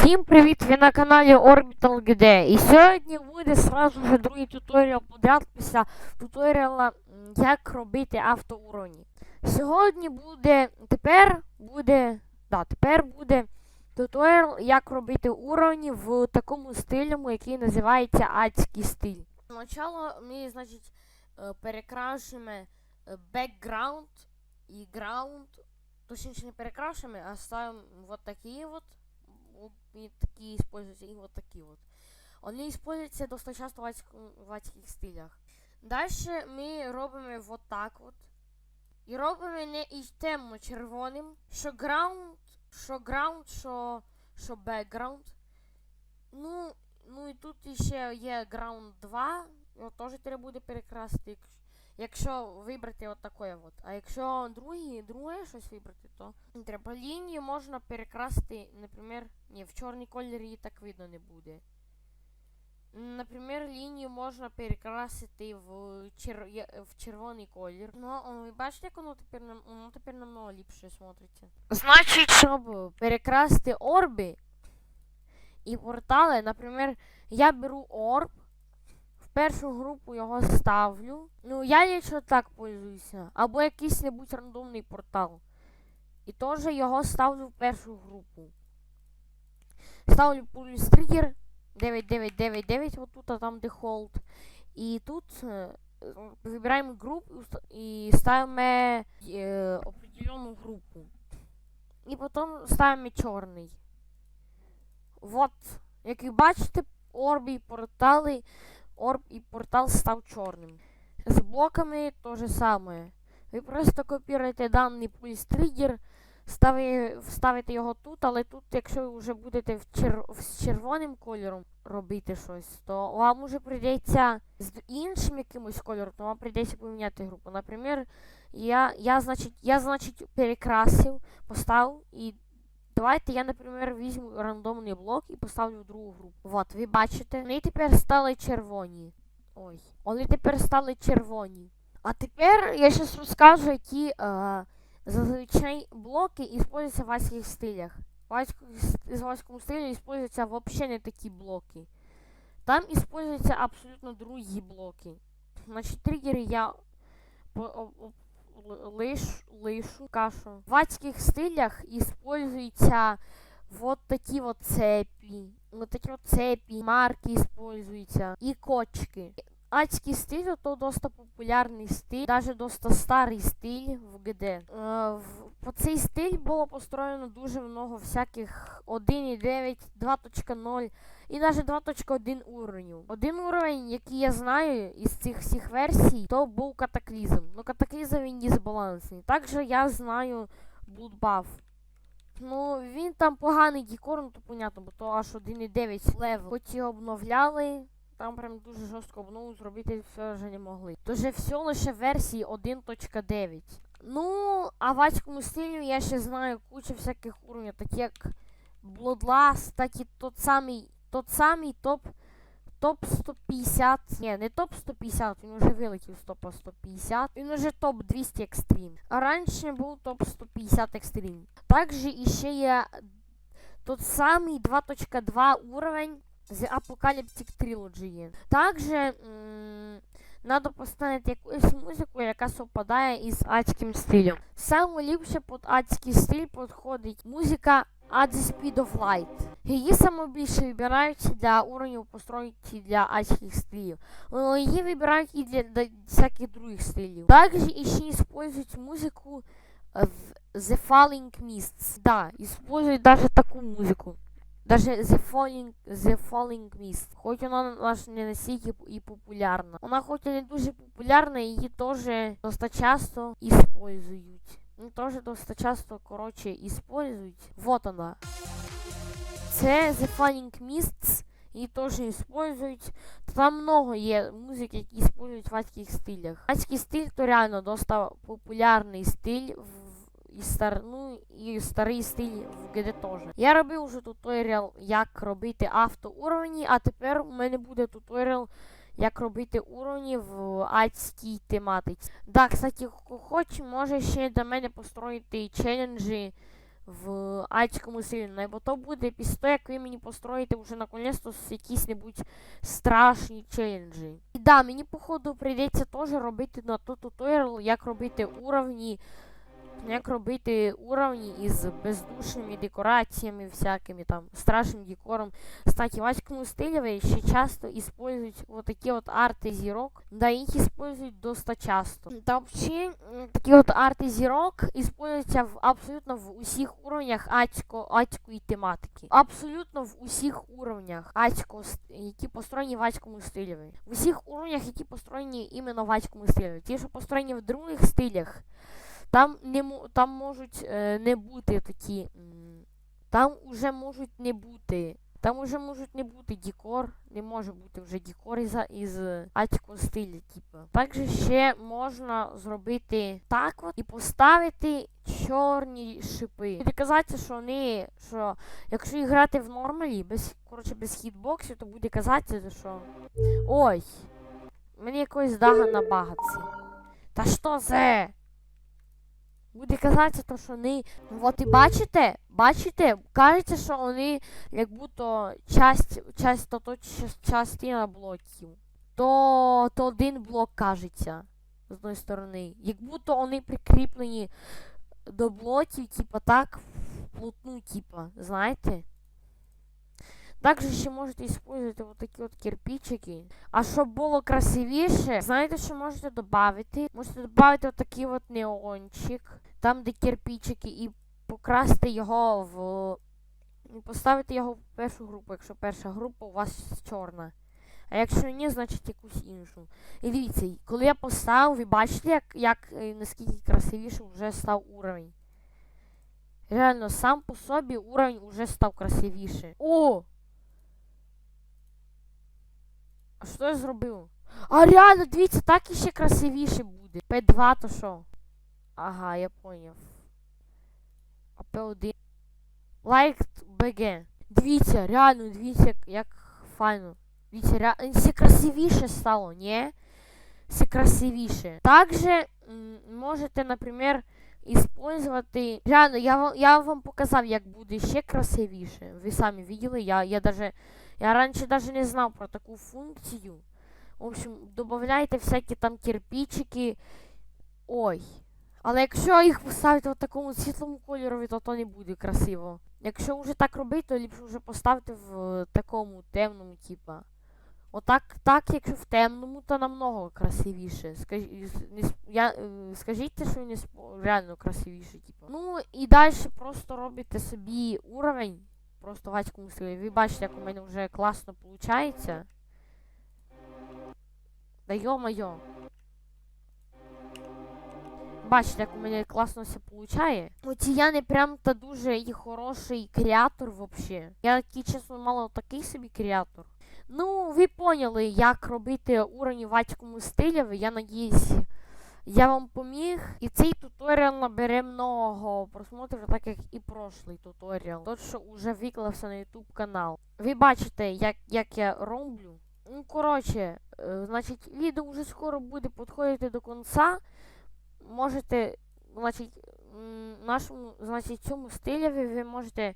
Всім привіт! Ви на каналі Orbital GD. І сьогодні буде сразу же другий туторіал подряд після туторіала як робити автоуроні. Сьогодні буде. Тепер буде. Да, тепер буде туторіал, як робити уроні в такому стилю, який називається адський стиль. Спочатку ми, значить, е, перекрашуємо background і ground. Точніше не перекрашуємо, а ставимо вот такі вот такие используются, и вот такие вот. Они используются достаточно часто в адському- стилях. Дальше ми робимо вот так от. І робимо не і темно-червоним, що ground, що ground, що, що background. Ну, ну і тут ще є ground 2, його теж треба буде перекрасити. Якщо- вибрати от таке от. А якщо другий, друге щось вибрати, то треба. Лінію можна перекрасити, наприклад, ні, в чорний колір її так видно не буде. Наприклад, лінію можна перекрасити в, чер... в червоний колір. Ну, ви бачите, як воно тепер нам воно тепер намного ліпше смотриться. Значить, щоб перекрасити орби і портали, наприклад, я беру орб, першу групу його ставлю. Ну, я лічно так пользуюся. Або якийсь небудь рандомний портал. І теж його ставлю в першу групу. Ставлю пульс тригер 9999, вот тут, а там дефолт. І тут е, вибираємо групу і ставимо е, определенну групу. І потім ставимо чорний. Вот. Як ви бачите, орби і портали, орб і портал став чорним. З блоками то же саме. Ви просто копіруєте даний пульс тригер, стави- вставите його тут, але тут, якщо ви вже будете в чер... з червоним кольором робити щось, то вам уже прийдеться з іншим якимось кольором, то вам прийдеться поміняти групу. Наприклад, я, я, значить, я, значить, перекрасив, поставив і. Давайте я, наприклад, візьму рандомний блок і поставлю в другу групу. Вот, ви бачите, вони тепер стали червоні. Ой, вони тепер стали червоні. А тепер я щось розкажу, які е, зазвичай блоки используються в адських стилях. В адському, в адському стилі используються взагалі не такі блоки. Там используються абсолютно другі блоки. Значить, тригери я лиш, лишу кашу. В адских стилях используються вот такі вот цепі. Вот такі вот цепі, марки используються. І кочки. Адський стиль то досить популярний стиль, навіть досить старий стиль в ГД. Е, по цей стиль було построєно дуже много всяких 1.9, 2.0 і навіть 2.1 уровнів. Один уровень, який я знаю із цих всіх версій, то був катаклізм. Ну катаклізм він дисбалансний. Також я знаю Bloodbath. Ну, він там поганий декор, ну то понятно, бо то аж 1.9 левел. Хоч і обновляли, там прям дуже жорстко обнову зробити все вже не могли. Тож все лише версії 1.9. Ну, а в адському стилі я ще знаю кучу всяких уровнів, такі як Bloodlust, так і тот самий, тот самий топ топ 150. Ні, не топ 150, він вже вилетів з топа 150. Він уже топ 200 екстрім. А раніше був топ 150 екстрім. Також іще є тот самий 2.2 уровень з Apocalyptic Trilogy. М, надо поставити якусь музику, яка совпадає із адським стилем. Саме ліпше під адський стиль підходить музика At the Speed of Light. Її саме більше вибирають для уровнів постройки для адських стилів. Її вибирають і для, для всяких других стилів. Також іще использують музику The Falling Mists. Да, использують даже таку музику. Даже The Falling, The Falling Mist. Хоч вона аж не настільки і популярна. Вона хоч і не дуже популярна, її теж досить часто использують. Ну, теж досить часто, коротше, использують. Вот вона. Це The Falling Mists. Її теж использують. Там много є музики, які использують в адських стилях. Адський стиль то реально досить популярний стиль в і стар, ну, і старий стиль в ГД теж. Я робив вже туторіал, як робити автоуровні, а тепер у мене буде туторіал, як робити уровні в адській тематиці. Да, кстати, хоче, може ще до мене построїти челенджі в адському стилі, бо то буде після того, як ви мені построїте вже наконець-то якісь небудь страшні челенджі. І да, мені походу прийдеться теж робити на то туторіал, як робити уровні, як робити уровні із бездушними декораціями, всякими там страшним декором. Кстати, в адському стилі ще часто использують вот такі от арти зірок, да, їх использують доста часто. Та взагалі такі от арти зірок используються в абсолютно в усіх уровнях адсько, адської тематики. Абсолютно в усіх уровнях адського, ст- які построєні в адському. В усіх уровнях, які построєні іменно в адському. Ті, що построєні в других стилях, там не там можуть е, не бути такі. Там уже можуть не бути. Там уже можуть не бути декор, не може бути вже декор із, із адського стилю, типу. Також ще можна зробити так от і поставити чорні шипи. Буде казатися, що вони, що якщо грати в нормалі, без, коротше, без хітбоксів, то буде казатися, що. Ой, мені якось дага на багатці. Та що це? Буде казатися, то, що вони. От і бачите, бачите, кажеться, що вони як будто часть, часть, то, то частина блоків. То, то один блок кажеться з одної сторони. Як будто вони прикріплені до блоків, типа так, вплотну, типа, знаєте? Також ще можете использовать вот такі от кирпичики. А щоб було красивіше, знаєте, що можете додати? Можете додати отакий от неончик, там де кирпичики, і покрасти його в. і Поставити його в першу групу, якщо перша група у вас чорна. А якщо ні, значить якусь іншу. І дивіться, коли я поставив, ви бачите, як, як е, наскільки красивіше вже став уровень. Реально, сам по собі уровень вже став красивіше. О! А що я зробив? А реально, дивіться, так іще красивіше буде. П2 то що? Ага, я поняв. А П1. Лайк БГ. Дивіться, реально, дивіться, як, файно. Дивіться, реально, все красивіше стало, не? Все красивіше. Также можете, наприклад, использовать. Реально, я вам, я вам показав, як буде ще красивіше. Ви самі видели, я, я даже. Я раніше даже не знав про таку функцію. В общем, додавайте всякі там кирпичики. Ой. Але якщо їх поставити в такому світлому кольорові, то то не буде красиво. Якщо вже так робити, то ліпше вже поставити в е, такому темному, типа. Отак, так, якщо в темному, то намного красивіше. Скажі, не, я, е, скажіть, що не реально красивіше, типа. Ну і далі просто робите собі уровень. Просто в адському. Ви бачите, як у мене вже класно виходить. Да йо-моє. Бачите, як у мене класно все виходить. Не прям та дуже і хороший креатор вообще. Я чесно, мало такий собі креатор. Ну, ви поняли, як робити уровні в адському стилі. Я надіюсь, я вам поміг. І цей туторіал набере много просмотрів, так як і прошлий туторіал. Тот, що вже виклався на YouTube канал. Ви бачите, як, як я роблю. Ну, коротше, е, значить, відео вже скоро буде підходити до кінця. Можете, значить, нашому, значить, цьому стилі ви, ви можете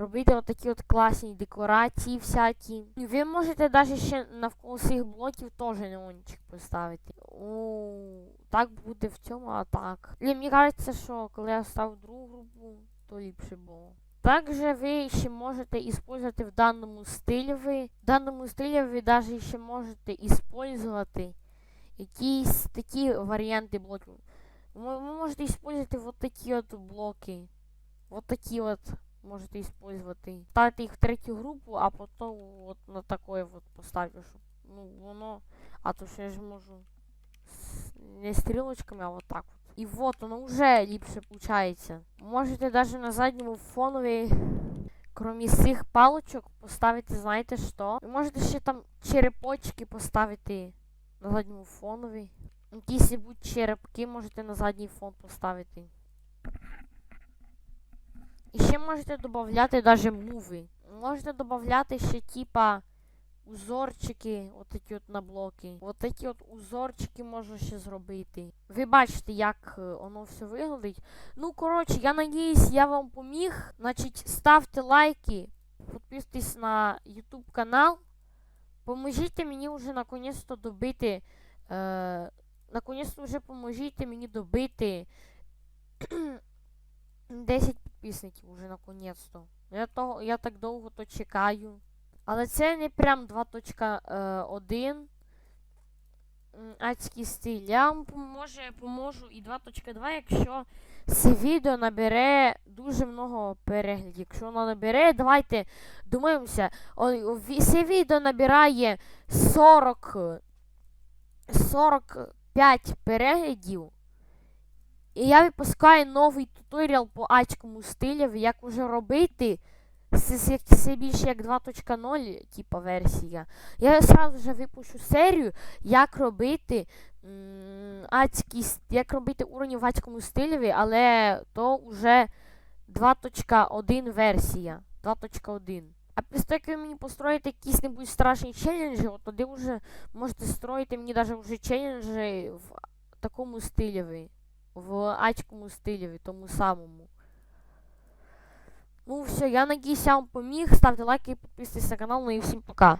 робити отакі от класні декорації всякі. Ви можете навіть ще навколо цих блоків теж неончик поставити. О, так буде в цьому, а так. І мені кажеться, що коли я став другу групу, то ліпше було. Також ви ще можете использовать в даному стилі ви. В даному стилі ви навіть ще можете использовать якісь такі варіанти блоків. Ви можете использовать вот такі от блоки. Вот такі от можете использовать. Ставити їх в третю групу, а потім от на такое вот поставити, щоб ну воно. А то що я ж можу с- не стрілочками, а вот так от. І вот воно вже ліпше виходить. Можете даже на задньому фонові, крім цих палочок, поставити, знаєте що? Ви можете ще там черепочки поставити на задньому фонові. Якісь будь черепки можете на задній фон поставити. І ще можете додати даже муви. Можете додати ще типа узорчики, от такі от на блоки. От такі от узорчики можу ще зробити. Ви бачите, як е, воно все виглядить. Ну, коротше, я надіюсь, я вам поміг. Значить, ставте лайки, підписуйтесь на YouTube канал. Поможіть мені вже наконець-то добити. Е, наконець-то вже поможіть мені добити 10 підписників уже наконець-то. Я, я так довго то чекаю. Але це не прям 2.1. Адський стиль. Я вам поможе, поможу і 2.2, якщо це відео набере дуже много переглядів. Якщо воно набере, давайте думаємося. Це відео набирає 40, е, 45 переглядів. І я випускаю новий туторіал по ачкому стилю, як вже робити. Це більше як 2.0, типа версія. Я сразу вже випущу серію, як робити с- як робити уровні в ацькому стилі, але то вже 2.1 версія. 2.1. А після того, як ви мені построїте якісь небудь страшні челенджі, от тоді вже можете строїти мені навіть вже челенджі в такому стилі. В ачкому стилі, тому самому. Ну все, я надіюсь, я вам поміг. Ставте лайки, підписуйтесь на канал, ну і всім пока.